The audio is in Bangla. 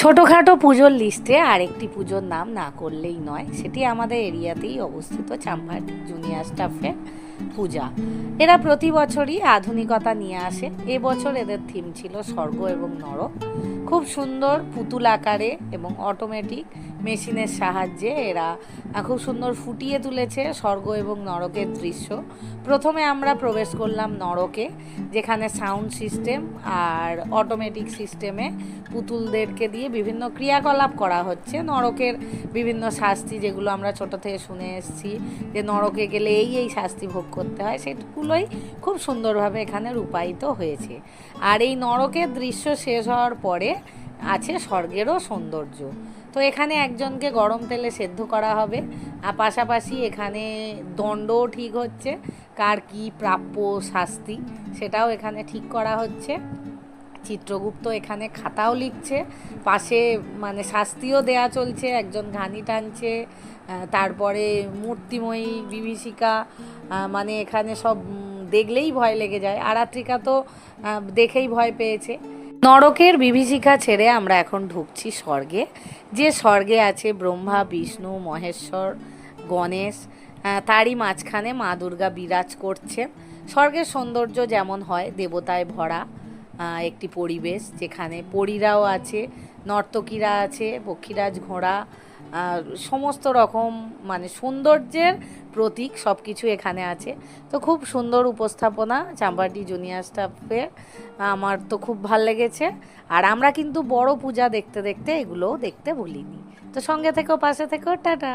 ছোটোখাটো পুজোর লিস্টে আরেকটি পুজোর নাম না করলেই নয়, সেটি আমাদের এরিয়াতেই অবস্থিত চাম্পাহাটি জুনিয়র স্টাফের পূজা। এরা প্রতি বছরই আধুনিকতা নিয়ে আসে। এবছর এদের থিম ছিল স্বর্গ এবং নরক। খুব সুন্দর পুতুল আকারে এবং অটোমেটিক মেশিনের সাহায্যে এরা খুব সুন্দর ফুটিয়ে তুলেছে স্বর্গ এবং নরকের দৃশ্য। প্রথমে আমরা প্রবেশ করলাম নরকে, যেখানে সাউন্ড সিস্টেম আর অটোমেটিক সিস্টেমে পুতুলদেরকে দিয়ে বিভিন্ন ক্রিয়াকলাপ করা হচ্ছে। নরকের বিভিন্ন শাস্তি যেগুলো আমরা ছোট থেকে শুনে এসেছি, যে নরকে গেলে এই এই শাস্তি ভোগ করতে হয়, সেগুলোই খুব সুন্দরভাবে এখানে রূপায়িত হয়েছে। আর এই নরকের দৃশ্য শেষ হওয়ার পরে আছে স্বর্গেরও সৌন্দর্য। তো এখানে একজনকে গরম তেলে সেদ্ধ করা হবে। আর পাশাপাশি এখানে দণ্ডও ঠিক হচ্ছে। কার কি প্রাপ্য শাস্তি সেটাও এখানে ঠিক করা হচ্ছে। চিত্রগুপ্ত এখানে খাতাও লিখছে, পাশে মানে শাস্তিও দেয়া চলছে, একজন ঘানি টানছে তারপরে মূর্তিময়ী বিভীষিকা মানে এখানে সব দেখলেই ভয় লেগে যায়, আরাত্রিকা তো দেখেই ভয় পেয়েছে। নরকের বিভীষিকা ছেড়ে আমরা এখন ঢুকছি স্বর্গে, যে স্বর্গে আছে ব্রহ্মা, বিষ্ণু, মহেশ্বর, গণেশ তারই মাঝখানে মা দুর্গা বিরাজ করছেন। স্বর্গের সৌন্দর্য যেমন হয় দেবতায় ভরা একটি পরিবেশ যেখানে পরীরাও আছে, নর্তকীরা আছে, পক্ষীরাজ, ঘোড়া সমস্ত রকম মানে সৌন্দর্যের প্রতীক সব কিছু এখানে আছে। তো খুব সুন্দর উপস্থাপনা চাম্পাটি জুনিয়র স্টাফের। আমার তো খুব ভালো লেগেছে। আর আমরা কিন্তু বড় পূজা দেখতে দেখতে এগুলোও দেখতে ভুলিনি। তো সঙ্গে থেকেও, পাশে থেকেও, টাটা!